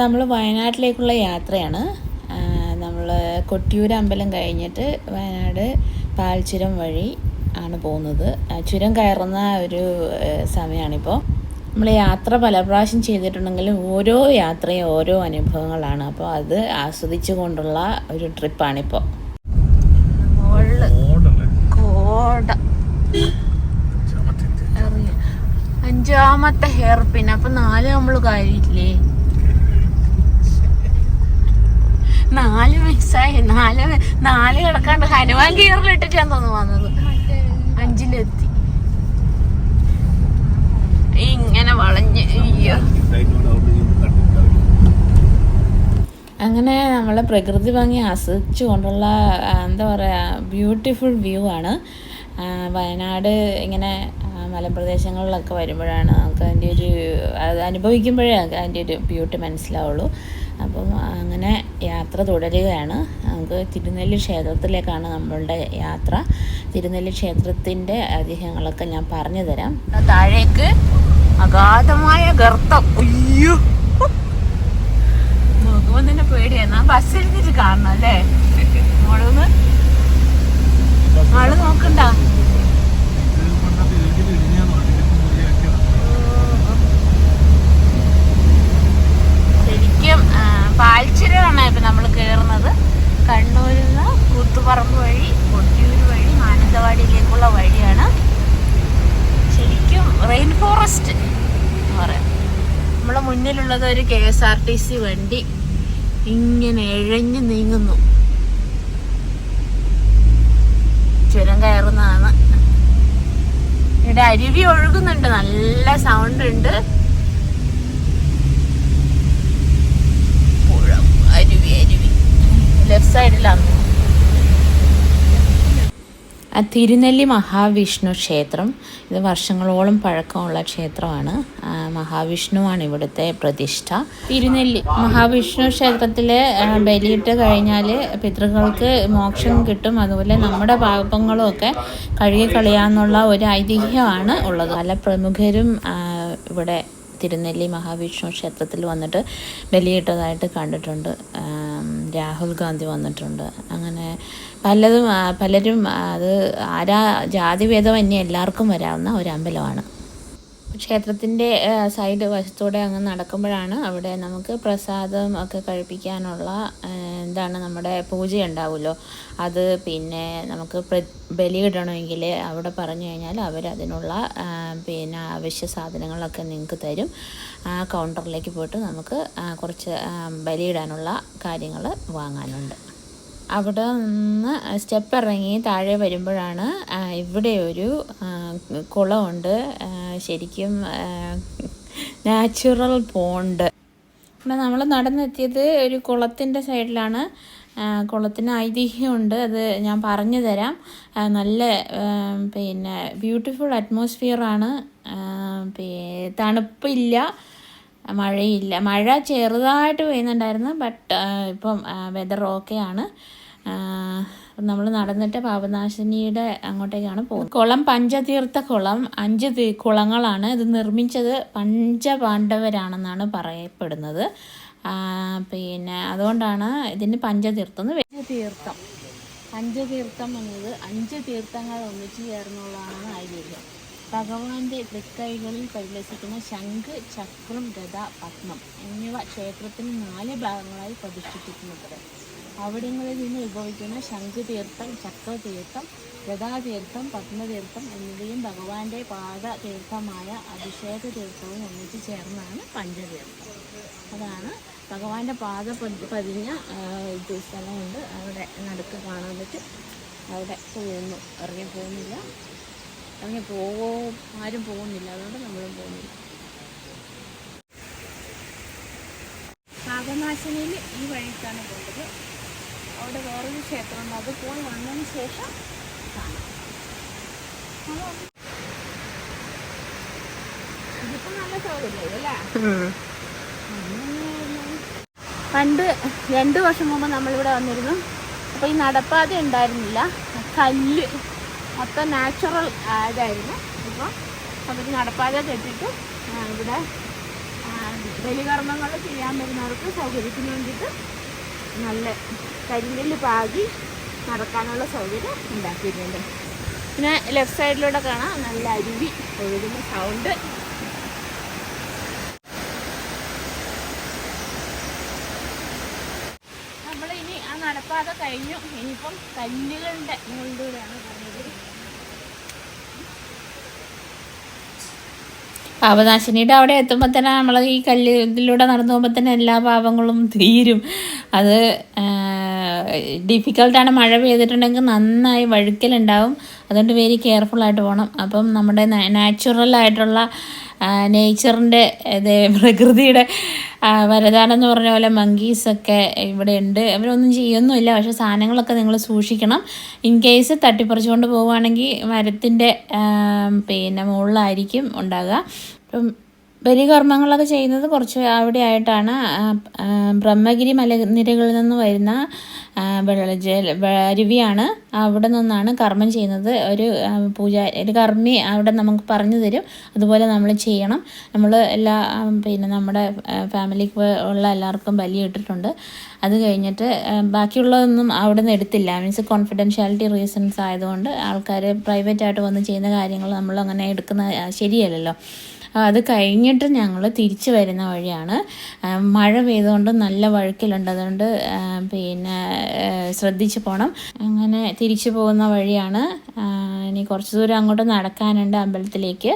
നമ്മൾ വയനാട്ടിലേക്കുള്ള യാത്രയാണ്. നമ്മൾ കൊട്ടിയൂർ അമ്പലം കഴിഞ്ഞിട്ട് വയനാട് പാൽച്ചുരം വഴി ആണ് പോകുന്നത്. ചുരം കയറുന്ന ഒരു സമയമാണിപ്പോൾ നമ്മൾ യാത്ര പല പ്രാവശ്യം ചെയ്തിട്ടുണ്ടെങ്കിലും ഓരോ യാത്രയും ഓരോ അനുഭവങ്ങളാണ്. അപ്പോൾ അത് ആസ്വദിച്ചു കൊണ്ടുള്ള ഒരു ട്രിപ്പാണിപ്പോൾ കോട. അഞ്ചാമത്തെ ഹെയർ പിൻ. അപ്പൊ നാല് നമ്മൾ കാര്യമില്ലേ നാല് മിക്സായി നാല് നാല് കിടക്കാണ്ട് ഹനുമാൻ ഗിയറിലിട്ടിട്ടാന്ന് തോന്നുന്നു വന്നത്. അഞ്ചിലെത്തി. ഇങ്ങനെ വളഞ്ഞ് അങ്ങനെ നമ്മൾ പ്രകൃതി ഭംഗി ആസ്വദിച്ചു കൊണ്ടുള്ള എന്താ പറയുക ബ്യൂട്ടിഫുൾ വ്യൂ ആണ്. വയനാട് ഇങ്ങനെ മലപ്രദേശങ്ങളിലൊക്കെ വരുമ്പോഴാണ് നമുക്ക് അതിന്റെ ഒരു അത് അനുഭവിക്കുമ്പോഴേ നമുക്ക് അതിന്റെ ഒരു ബ്യൂട്ടി മനസ്സിലാവുള്ളൂ. അപ്പം അങ്ങനെ യാത്ര തുടരുകയാണ്. നമുക്ക് തിരുനെല്ലി ക്ഷേത്രത്തിലേക്കാണ് നമ്മളുടെ യാത്ര. തിരുനെല്ലി ക്ഷേത്രത്തിന്റെ ഐതിഹ്യങ്ങളൊക്കെ ഞാൻ പറഞ്ഞു തരാം താഴേക്ക് അഗാധമായ ഗർത്തം. അയ്യോ. നോക്കുമ്പോൾ തന്നെ പേടിയാണ് ബസ്സിൽ ഇരുന്നിട്ട് കാണണം അല്ലേ? മോളൊന്ന് ആൾ നോക്കണ്ട ശരിക്കും ആ, പാൽച്ചുരമാണ് ഇപ്പൊ നമ്മൾ കേറുന്നത് കണ്ണൂരിൽ നിന്ന് കൂത്തുപറമ്പ് വഴി കൊട്ടിയൂർ വഴി മാനന്തവാടിയിലേക്കുള്ള വഴിയാണ് ശരിക്കും റെയിൻ ഫോറസ്റ്റ് എന്ന് പറയാം നമ്മളെ മുന്നിലുള്ളത് ഒരു K S R T C വണ്ടി ഇങ്ങനെ ഇഴഞ്ഞു നീങ്ങുന്നു. ചുരം കയറുന്നതാണ്. ഇവിടെ അരുവി ഒഴുകുന്നുണ്ട്. നല്ല സൗണ്ട് ഉണ്ട്. അരുവി അരുവി. ലെഫ്റ്റ് സൈഡിലാണ് തിരുനെല്ലി മഹാവിഷ്ണു ക്ഷേത്രം ഇത് വർഷങ്ങളോളം പഴക്കമുള്ള ക്ഷേത്രമാണ്. മഹാവിഷ്ണുവാണ് ഇവിടുത്തെ പ്രതിഷ്ഠ. തിരുനെല്ലി മഹാവിഷ്ണു ക്ഷേത്രത്തിൽ ബലിയിട്ട് കഴിഞ്ഞാൽ പിതൃകൾക്ക് മോക്ഷം കിട്ടും. അതുപോലെ നമ്മുടെ പാപങ്ങളും ഒക്കെ കഴുകിക്കളയാന്നുള്ള ഒരു ഐതിഹ്യമാണ് ഉള്ളത്. പല പ്രമുഖരും ഇവിടെ തിരുനെല്ലി മഹാവിഷ്ണു ക്ഷേത്രത്തിൽ വന്നിട്ട് ബലിയിട്ടതായിട്ട് കണ്ടിട്ടുണ്ട്. രാഹുൽ ഗാന്ധി വന്നിട്ടുണ്ട്. അങ്ങനെ പലതും പലരും അത് ആരാ ജാതിഭേദമന്യേ എല്ലാവർക്കും വരാവുന്ന ഒരു അമ്പലമാണ്. ക്ഷേത്രത്തിന്റെ സൈഡ് വശത്തൂടെ അങ്ങ് നടക്കുമ്പോഴാണ് അവിടെ നമുക്ക് പ്രസാദം ഒക്കെ കഴിപ്പിക്കാനുള്ള എന്താണ് നമ്മുടെ പൂജ ഉണ്ടാവുമല്ലോ അത് പിന്നെ നമുക്ക് പ്ര- ബലിയിടണമെങ്കിൽ അവിടെ പറഞ്ഞു കഴിഞ്ഞാൽ അവരതിനുള്ള അതിനുള്ള അവശ്യ സാധനങ്ങളൊക്കെ നിങ്ങൾക്ക് തരും. ആ കൗണ്ടറിലേക്ക് പോയിട്ട് നമുക്ക് കുറച്ച് ബലിയിടാനുള്ള കാര്യങ്ങൾ വാങ്ങാനുണ്ട്. അവിടെ നിന്ന് സ്റ്റെപ്പ് ഇറങ്ങി താഴെ വരുമ്പോഴാണ് ഇവിടെ ഒരു കുളമുണ്ട്. ശരിക്കും നാച്ചുറൽ പോണ്ട് ഇവിടെ നമ്മൾ നടന്നെത്തിയത് ഒരു കുളത്തിന്റെ സൈഡിലാണ്. കുളത്തിന് ഐതിഹ്യമുണ്ട്. അത് ഞാൻ പറഞ്ഞു തരാം. നല്ല പിന്നെ ബ്യൂട്ടിഫുൾ അറ്റ്മോസ്ഫിയറാണ് തണുപ്പില്ല മഴയില്ല. മഴ ചെറുതായിട്ട് പെയ്യുന്നുണ്ടായിരുന്നു ബട്ട് ഇപ്പം വെതർ ഓക്കെയാണ് നമ്മൾ നടന്നിട്ട് പാപനാശിനിയുടെ അങ്ങോട്ടേക്കാണ് പോകുന്നത്. കുളം പഞ്ചതീർത്ഥ കുളം അഞ്ച് കുളങ്ങളാണ്. ഇത് നിർമ്മിച്ചത് പഞ്ചപാണ്ഡവരാണെന്നാണ് പറയപ്പെടുന്നത്. പിന്നെ അതുകൊണ്ടാണ് ഇതിന് പഞ്ചതീർത്ഥം എന്ന് പേര്. തീർത്ഥം പഞ്ചതീർത്ഥം എന്നത് അഞ്ച് തീർത്ഥങ്ങൾ ഒന്നിച്ചു ചേർന്നുള്ളതാണ് ഐതിഹ്യം. ഭഗവാന്റെ തൃക്കൈകളിൽ പരിലസിക്കുന്ന ശംഖ് ചക്രം ഗത പത്മം എന്നിവ ക്ഷേത്രത്തിന് നാല് ഭാഗങ്ങളായി പ്രതിഷ്ഠിച്ചിട്ടുള്ളത് അവിടങ്ങളിൽ നിന്ന് ഉത്ഭവിക്കുന്ന ശംഖുതീർത്ഥം ചക്രതീർത്ഥം ഗതാതീർത്ഥം പത്മതീർത്ഥം എന്നിവയും ഭഗവാന്റെ പാദതീർത്ഥമായ അഭിഷേക തീർത്ഥവും ഒന്നിച്ചു ചേർന്നാണ് പഞ്ചതീർത്ഥം. അതാണ് ഭഗവാന്റെ പാദ പതി- പതിഞ്ഞ ഇത് സ്ഥലമുണ്ട്. അവിടെ നടുക്ക് കാണാൻ പറ്റും. അവിടെ പോയൊന്നും ഇറങ്ങി പോകുന്നില്ല ഇറങ്ങി പോവോ? ആരും പോകുന്നില്ല. അതുകൊണ്ട് നമ്മളും പോകുന്നില്ല. പാപനാശിനിയിൽ ഈ വഴിക്കാണ് പോകേണ്ടത് അവിടെ വേറൊരു ക്ഷേത്രമുണ്ട്. അത് പോയി വന്നതിന് ശേഷം. നല്ല പണ്ട് രണ്ട് വർഷം മുമ്പ് നമ്മളിവിടെ വന്നിരുന്നു. അപ്പോൾ ഈ നടപ്പാത ഉണ്ടായിരുന്നില്ല. കല്ല്. മൊത്തം നാച്ചുറൽ ഇതായിരുന്നു. ഇപ്പോൾ അവർ നടപ്പാതെ കെട്ടിട്ട് ഇവിടെ ബലികർമ്മങ്ങൾ ചെയ്യാൻ വരുന്നവർക്ക് സൗകര്യത്തിന് വേണ്ടിയിട്ട് നല്ല കരിങ്കല്ല് പാകി നടക്കാനുള്ള സൗകര്യം ഉണ്ടാക്കിയിട്ടുണ്ട്. പിന്നെ ലെഫ്റ്റ് സൈഡിലൂടെ കാണാം. നല്ല അരുവി ഒഴുകുന്ന സൗണ്ട് നമ്മൾ ഇനി ആ നടപ്പാത കഴിഞ്ഞു. ഇനിയിപ്പം കല്ലുകളുടെ മുകളിലൂടെയാണ് പോകുന്നത്. പാപനാശിനിയുടെ അവിടെ എത്തുമ്പോൾ തന്നെ നമ്മൾ ഈ കല്ല് ഇതിലൂടെ നടന്നു പോകുമ്പോൾ തന്നെ എല്ലാ പാപങ്ങളും തീരും. അത് ഡിഫിക്കൽട്ടാണ് മഴ പെയ്തിട്ടുണ്ടെങ്കിൽ നന്നായി വഴുക്കലുണ്ടാവും. അതുകൊണ്ട് വെരി കെയർഫുൾ ആയിട്ട് പോകണം അപ്പം നമ്മുടെ നാച്ചുറൽ ആയിട്ടുള്ള നേച്ചറിന്റെ പ്രകൃതിയുടെ വരദാനം എന്ന് പറഞ്ഞ പോലെ മങ്കീസൊക്കെ ഇവിടെ ഉണ്ട്. അവരൊന്നും ചെയ്യൊന്നുമില്ല. പക്ഷെ സാധനങ്ങളൊക്കെ നിങ്ങൾ സൂക്ഷിക്കണം. ഇൻ കേസ് തട്ടിപ്പറിച്ചുകൊണ്ട് പോവുകയാണെങ്കിൽ മരത്തിന്റെ പിന്നെ മുകളിലായിരിക്കും ഉണ്ടാകുക അപ്പം ബലികർമ്മങ്ങളൊക്കെ ചെയ്യുന്നത് കുറച്ച് അവിടെ ആയിട്ടാണ്. ബ്രഹ്മഗിരി മലനിരകളിൽ നിന്ന് വരുന്ന ജല അരുവിയാണ്. അവിടെ നിന്നാണ് കർമ്മം ചെയ്യുന്നത്. ഒരു പൂജ ഒരു കർമ്മി അവിടെ നമുക്ക് പറഞ്ഞു തരും. അതുപോലെ നമ്മൾ ചെയ്യണം. നമ്മൾ എല്ലാ പിന്നെ നമ്മുടെ ഫാമിലിക്ക് ഉള്ള എല്ലാവർക്കും ബലി ഇട്ടിട്ടുണ്ട്. അത് കഴിഞ്ഞിട്ട് ബാക്കിയുള്ളതൊന്നും അവിടെ നിന്ന് എടുത്തില്ല. മീൻസ് കോൺഫിഡൻഷ്യാലിറ്റി റീസൺസ് ആയതുകൊണ്ട് ആൾക്കാർ പ്രൈവറ്റായിട്ട് വന്ന് ചെയ്യുന്ന കാര്യങ്ങൾ നമ്മൾ അങ്ങനെ എടുക്കുന്ന ശരിയല്ലല്ലോ. അത് കഴിഞ്ഞിട്ട് ഞങ്ങൾ തിരിച്ചു വരുന്ന വഴിയാണ്. മഴ പെയ്തുകൊണ്ട് നല്ല വഴുക്കിലുണ്ട്. അതുകൊണ്ട് പിന്നെ ശ്രദ്ധിച്ചു പോകണം അങ്ങനെ തിരിച്ചു പോകുന്ന വഴിയാണ്. ഇനി കുറച്ച് ദൂരം അങ്ങോട്ട് നടക്കാനുണ്ട് അമ്പലത്തിലേക്ക്.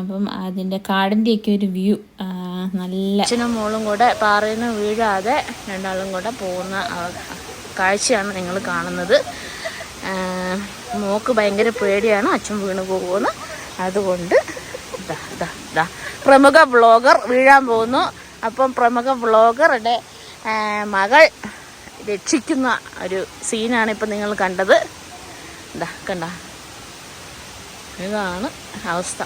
അപ്പം അതിന്റെ കാടിന്റെയൊക്കെ ഒരു വ്യൂ നല്ല അച്ഛനും മോളും കൂടെ പാറയിൽ നിന്ന് വീഴാതെ രണ്ടാളും കൂടെ പോകുന്ന കാഴ്ചയാണ് നിങ്ങൾ കാണുന്നത്. മോക്ക് ഭയങ്കര പേടിയാണ്. അച്ഛൻ വീണ് പോകുമെന്ന് അതുകൊണ്ട്. പ്രമുഖ വ്ളോഗർ വീഴാൻ പോകുന്നു. അപ്പം പ്രമുഖ വ്ളോഗറുടെ ആ, മകൾ രക്ഷിക്കുന്ന ഒരു സീനാണ് ഇപ്പം നിങ്ങൾ കണ്ടത്. എന്താ കണ്ട. ഇതാണ് അവസ്ഥ.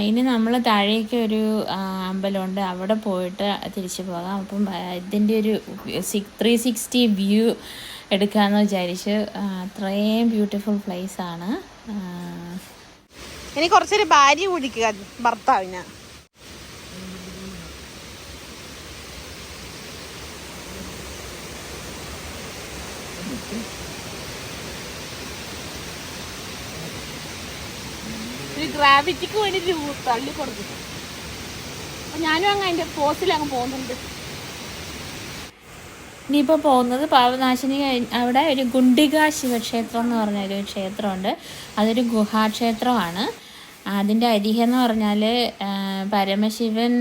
ഇനി നമ്മൾ താഴേക്ക് ഒരു അമ്പലമുണ്ട്. അവിടെ പോയിട്ട് തിരിച്ചു പോകാം. അപ്പം ഇതിന്റെ ഒരു സിക്സ് ത്രീ സിക്സ്റ്റി വ്യൂ എടുക്കാമെന്ന് വിചാരിച്ച് അത്രയും ബ്യൂട്ടിഫുൾ പ്ലേസ് ആണ്. ആ, ഇനി കുറച്ചൊരു ഭാര്യ കുടിക്കുക ഭർത്താവിന്. ഗ്രാവിറ്റിക്ക് വേണ്ടി തള്ളി കൊടുക്കും. അപ്പൊ ഞാനും അങ്ങ് അതിന്റെ പോസിൽ അങ്ങ് പോകുന്നുണ്ട്. ഇനിയിപ്പോൾ പോകുന്നത് പാവനാശിനി കഴിഞ്ഞ് അവിടെ ഒരു ഗുണ്ടിക ശിവക്ഷേത്രം എന്ന് പറഞ്ഞൊരു ക്ഷേത്രമുണ്ട്. അതൊരു ഗുഹാക്ഷേത്രമാണ് അതിന്റെ ഐതിഹ്യം എന്ന് പറഞ്ഞാൽ പരമശിവൻ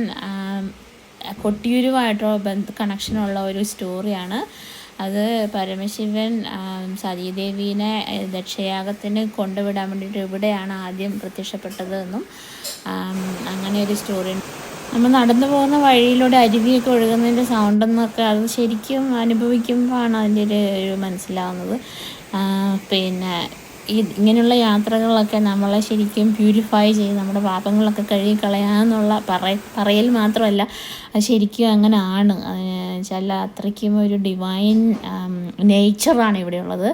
കൊട്ടിയൂരുമായിട്ടോ ബന്ധ കണക്ഷനുള്ള ഒരു സ്റ്റോറിയാണ്. അത് പരമശിവൻ സതീദേവീനെ ദക്ഷയാഗത്തിന് കൊണ്ടുവിടാൻ വേണ്ടിയിട്ട് ഇവിടെയാണ് ആദ്യം പ്രത്യക്ഷപ്പെട്ടത് എന്നും അങ്ങനെ ഒരു സ്റ്റോറി. നമ്മൾ നടന്നു പോകുന്ന വഴിയിലൂടെ അരുവിയൊക്കെ ഒഴുകുന്നതിന്റെ സൗണ്ട് എന്നൊക്കെ അത് ശരിക്കും അനുഭവിക്കുമ്പോഴാണ് അതിന്റെ ഒരു മനസ്സിലാവുന്നത്. പിന്നെ ഈ ഇങ്ങനെയുള്ള യാത്രകളൊക്കെ നമ്മളെ ശരിക്കും പ്യൂരിഫൈ ചെയ്ത് നമ്മുടെ പാപങ്ങളൊക്കെ കഴുകി കളയാമെന്നുള്ള പറയ പറയൽ മാത്രമല്ല അത് ശരിക്കും അങ്ങനെ ആണ്. വെച്ചാൽ അത്രയ്ക്കും ഒരു ഡിവൈൻ നേച്ചറാണ് ഇവിടെയുള്ളത്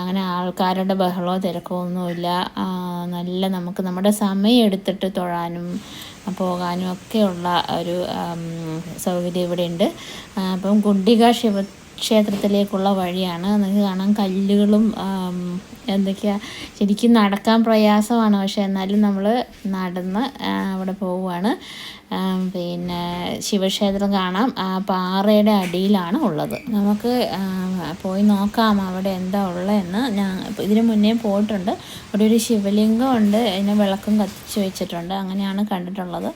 അങ്ങനെ ആൾക്കാരുടെ ബഹളമോ തിരക്കോ ഒന്നുമില്ല. നല്ല നമുക്ക് നമ്മുടെ സമയം എടുത്തിട്ട് തൊഴാനും പോകാനും ഒക്കെയുള്ള ഒരു സൗകര്യം ഇവിടെ ഉണ്ട് അപ്പം ഗുണ്ടിക ശിവ ക്ഷേത്രത്തിലേക്കുള്ള വഴിയാണ്. നിങ്ങൾക്ക് കാണാം കല്ലുകളും എന്തൊക്കെയാ ശരിക്കും നടക്കാൻ പ്രയാസമാണ്. പക്ഷെ എന്നാലും നമ്മൾ നടന്ന് അവിടെ പോവുകയാണ് പിന്നെ ശിവക്ഷേത്രം കാണാം. ആ പാറയുടെ അടിയിലാണ് ഉള്ളത്. നമുക്ക് പോയി നോക്കാം അവിടെ എന്താ ഉള്ളതെന്ന്. ഞാൻ ഇതിനു മുന്നേ പോയിട്ടുണ്ട്. അവിടെ ഒരു ശിവലിംഗം ഉണ്ട്. അതിനെ വിളക്കും കത്തിച്ച് വെച്ചിട്ടുണ്ട്. അങ്ങനെയാണ് കണ്ടിട്ടുള്ളത്.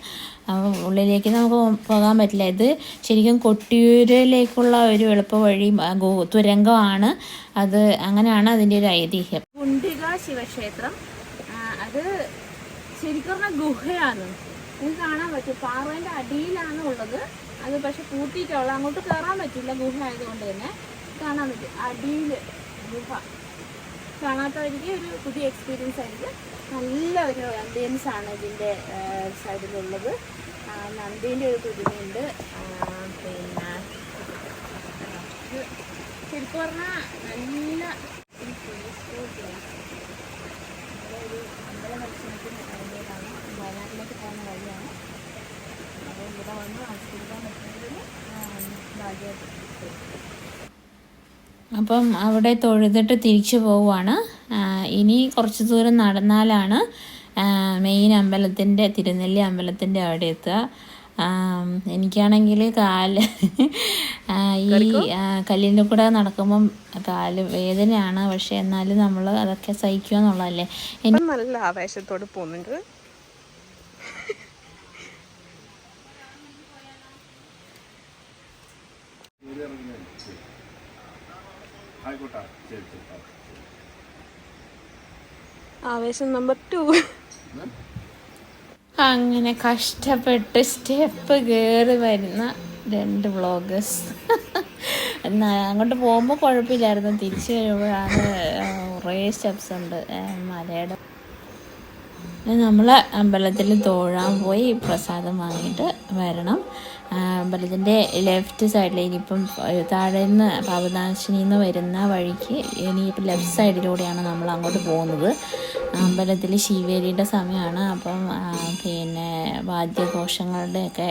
അപ്പോൾ ഉള്ളിലേക്ക് നമുക്ക് പോകാൻ പറ്റില്ല. ഇത് ശരിക്കും കൊട്ടിയൂരിലേക്കുള്ള ഒരു എളുപ്പ വഴി തുരങ്കമാണ്. അത് അങ്ങനെയാണ് അതിന്റെ ഒരു ഐതിഹ്യം. ഗുണ്ടിക ശിവക്ഷേത്രം. അത് ശരിക്കും പറഞ്ഞാൽ ഗുഹയാണ്. നിങ്ങൾക്ക് കാണാൻ പറ്റും. പാറേന്റെ അടിയിലാണ് ഉള്ളത്. അത് പക്ഷെ കൂട്ടിയിട്ടുള്ള അങ്ങോട്ട് കയറാൻ പറ്റില്ല ഗുഹ ആയതുകൊണ്ട് തന്നെ. കാണാൻ പറ്റും. അടിയിൽ ഗുഹ. കാണാത്തവർക്ക് ഒരു പുതിയ എക്സ്പീരിയൻസ് ആയിരിക്കും. നല്ല ഒരു ആംബിയൻസ് ആണ് ഇതിന്റെ സൈഡിലുള്ളത് നന്ദീന്റെ ഒരു പുതിമയുണ്ട് പിന്നെ ശരിക്കും പറഞ്ഞാൽ നല്ല ഒരു അമ്പല ദർശനത്തിന് വേണ്ടിയിട്ടാണ് വയനാട്ടിലേക്ക് പോകുന്ന വഴിയാണ്. അപ്പോൾ ഇവിടെ വന്ന് ആസ്വദിക്കാൻ പറ്റുന്നതിൽ ഭാഗ്യമായിട്ട്. അപ്പം അവിടെ തൊഴുതിട്ട് തിരിച്ചു പോവുകയാണ് ഇനി കുറച്ച് ദൂരം നടന്നാലാണ് മെയിൻ അമ്പലത്തിന്റെ തിരുനെല്ലി അമ്പലത്തിന്റെ അവിടെ എത്തുക. എനിക്കാണെങ്കിൽ കാൽ ഈ കല്ലിന്റെ കൂടെ നടക്കുമ്പം കാൽ വേദനയാണ്. പക്ഷെ എന്നാലും നമ്മൾ അതൊക്കെ സഹിക്കുക എന്നുള്ളതല്ലേ. എനിക്ക് നല്ല ആവേശത്തോട് പോകുന്നുണ്ട്. ആവേശം നമ്പർ ടു അങ്ങനെ കഷ്ടപ്പെട്ട് സ്റ്റെപ്പ് കയറി വരുന്ന രണ്ട് വ്ളോഗേഴ്സ്. എന്നാ അങ്ങോട്ട് പോകുമ്പോൾ കുഴപ്പമില്ലായിരുന്നു. തിരിച്ചു വരുമ്പോഴാണ് കുറേ സ്റ്റെപ്സ് ഉണ്ട് മലയുടെ. നമ്മൾ അമ്പലത്തിൽ തോഴാൻ പോയി പ്രസാദം വാങ്ങിയിട്ട് വരണം. അമ്പലത്തിന്റെ ലെഫ്റ്റ് സൈഡിൽ ഇനിയിപ്പം താഴെ നിന്ന് പാപനാശിനിയിൽ നിന്ന് വരുന്ന വഴിക്ക് ഇനിയിപ്പം ലെഫ്റ്റ് സൈഡിലൂടെയാണ് നമ്മൾ അങ്ങോട്ട് പോകുന്നത്. അമ്പലത്തിൽ ശിവേരിയുടെ സമയമാണ്. അപ്പം പിന്നെ വാദ്യഘോഷങ്ങളുടെയൊക്കെ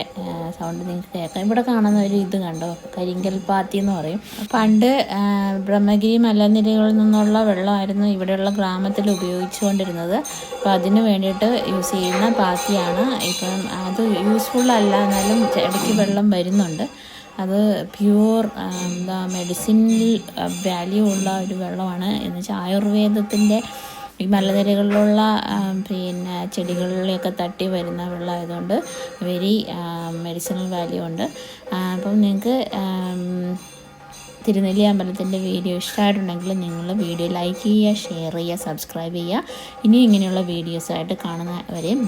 സൗണ്ട് നിങ്ങൾക്ക് കേൾക്കാം. ഇവിടെ കാണുന്ന ഒരു ഇത് കണ്ടോ? കരിങ്കൽ പാത്തി എന്ന് പറയും. പണ്ട് ബ്രഹ്മഗിരി മലനിരകളിൽ നിന്നുള്ള വെള്ളമായിരുന്നു ഇവിടെയുള്ള ഗ്രാമത്തിൽ ഉപയോഗിച്ചുകൊണ്ടിരുന്നത്. അപ്പോൾ അതിന് വേണ്ടിയിട്ട് യൂസ് ചെയ്യുന്ന പാത്തിയാണ്. ഇപ്പം അത് യൂസ്ഫുൾ അല്ല എന്നാലും ഇടയ്ക്ക് വെള്ളം വരുന്നുണ്ട്. അത് പ്യൂർ എന്താ മെഡിസിനിൽ വാല്യൂ ഉള്ള ഒരു വെള്ളമാണ്. എന്ന് വെച്ചാൽ ആയുർവേദത്തിന്റെ ഈ മലനിരകളിലുള്ള പിന്നെ ചെടികളിലൊക്കെ തട്ടി വരുന്ന വെള്ളമായതുകൊണ്ട് വെരി മെഡിസിനൽ വാല്യൂ ഉണ്ട്. അപ്പം നിങ്ങൾക്ക് തിരുനെല്ലി അമ്പലത്തിന്റെ വീഡിയോ ഇഷ്ടമായിട്ടുണ്ടെങ്കിൽ നിങ്ങൾ വീഡിയോ ലൈക്ക് ചെയ്യുക ഷെയർ ചെയ്യുക സബ്സ്ക്രൈബ് ചെയ്യുക. ഇനിയും ഇങ്ങനെയുള്ള വീഡിയോസായിട്ട് കാണുന്നവരെയും